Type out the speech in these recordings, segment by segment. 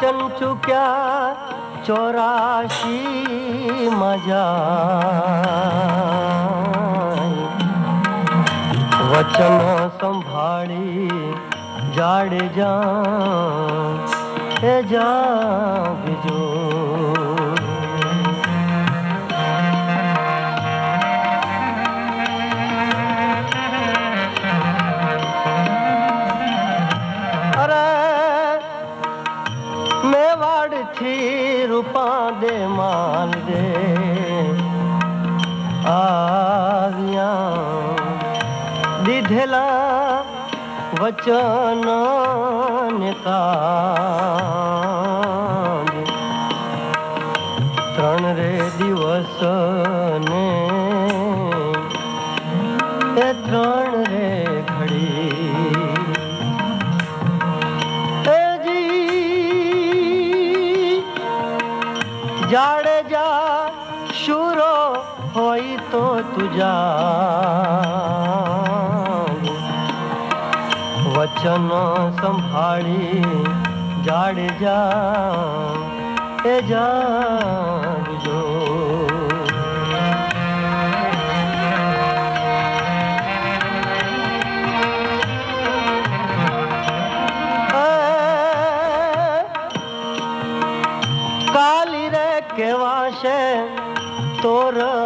चल चुक्या चौरासी मज़ा। वचन संभाली जाड़ जा जा રૂપા દે માલ દે આવ્યા દીધેલા વચન ને કાજ ત્રણ રે દિવસ ને એ ત્રણ होई तो तुझा वचन संभाली जाड जा ए जा। काली रे तोरा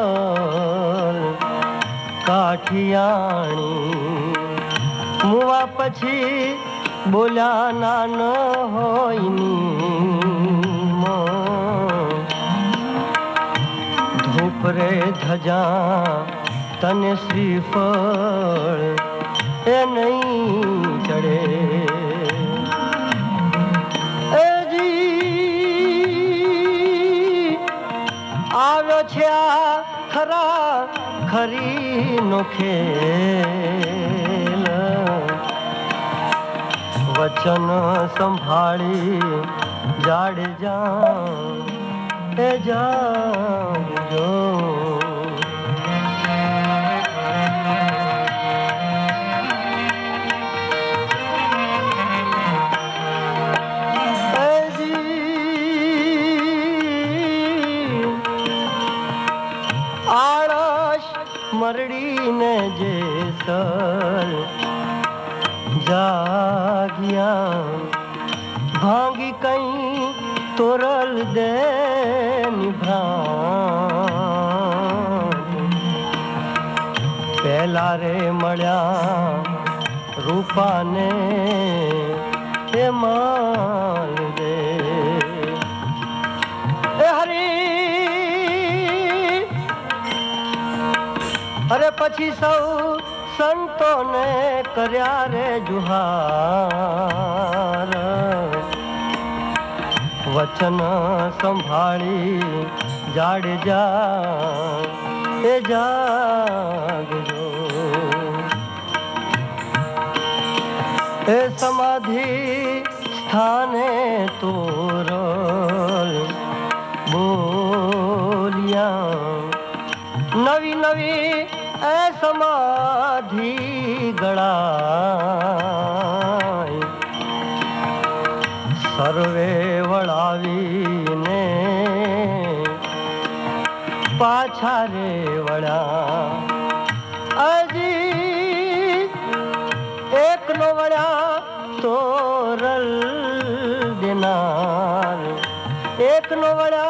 કાઠિયાણી મુવા પછી બોલ્યા, ના, ન હોય ધૂપ રે ધજા, તને શ્રીફળ એ નહીં ચડે. खरी नो खेल। वचन संभाली जाड़ जा ए जाग मरड़ी ने जेसर जागिया भाँग कहीं तोरल दे पहला रे मड़िया रूपा ने, ए माँ પછી સૌ સંતોને કર્યા રે જુહાર વચન સંભાળી જાડેજા એ જાગજો એ સમાધિ સ્થાને તોર બોલ્યા નવી નવી समाधि गड़ा सर्वे वड़ावीने पाछा रे वड़ा। अजी, एक नो वड़ा तोरल दिनार। एक नो वड़ा